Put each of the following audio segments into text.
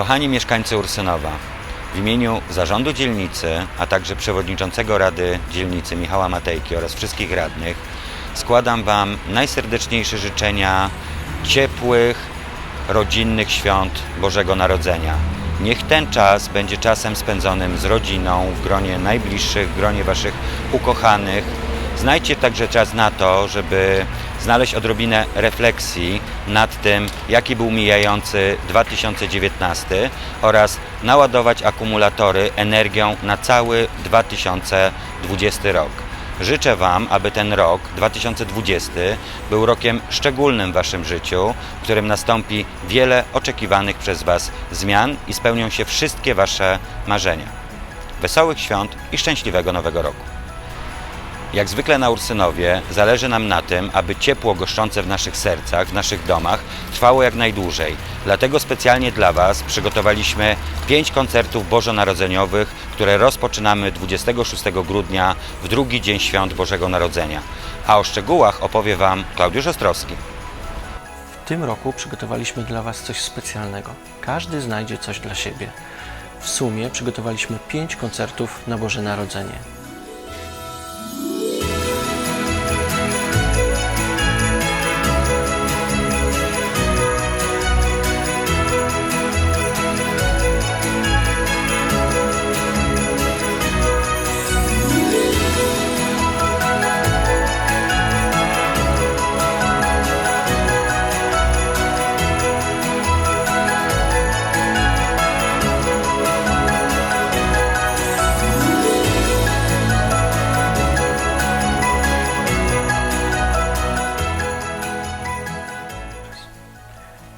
Kochani mieszkańcy Ursynowa, w imieniu zarządu dzielnicy, a także przewodniczącego Rady Dzielnicy Michała Matejki oraz wszystkich radnych składam Wam najserdeczniejsze życzenia ciepłych, rodzinnych świąt Bożego Narodzenia. Niech ten czas będzie czasem spędzonym z rodziną, w gronie najbliższych, w gronie Waszych ukochanych. Znajdźcie także czas na to, żeby znaleźć odrobinę refleksji nad tym, jaki był mijający 2019 oraz naładować akumulatory energią na cały 2020 rok. Życzę Wam, aby ten rok 2020 był rokiem szczególnym w Waszym życiu, w którym nastąpi wiele oczekiwanych przez Was zmian i spełnią się wszystkie Wasze marzenia. Wesołych świąt i szczęśliwego Nowego Roku. Jak zwykle na Ursynowie zależy nam na tym, aby ciepło goszczące w naszych sercach, w naszych domach trwało jak najdłużej. Dlatego specjalnie dla Was przygotowaliśmy pięć koncertów bożonarodzeniowych, które rozpoczynamy 26 grudnia w drugi dzień świąt Bożego Narodzenia. A o szczegółach opowie Wam Klaudiusz Ostrowski. W tym roku przygotowaliśmy dla Was coś specjalnego. Każdy znajdzie coś dla siebie. W sumie przygotowaliśmy pięć koncertów na Boże Narodzenie.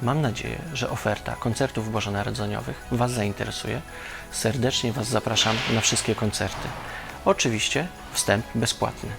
Mam nadzieję, że oferta koncertów bożonarodzeniowych Was zainteresuje. Serdecznie Was zapraszam na wszystkie koncerty. Oczywiście wstęp bezpłatny.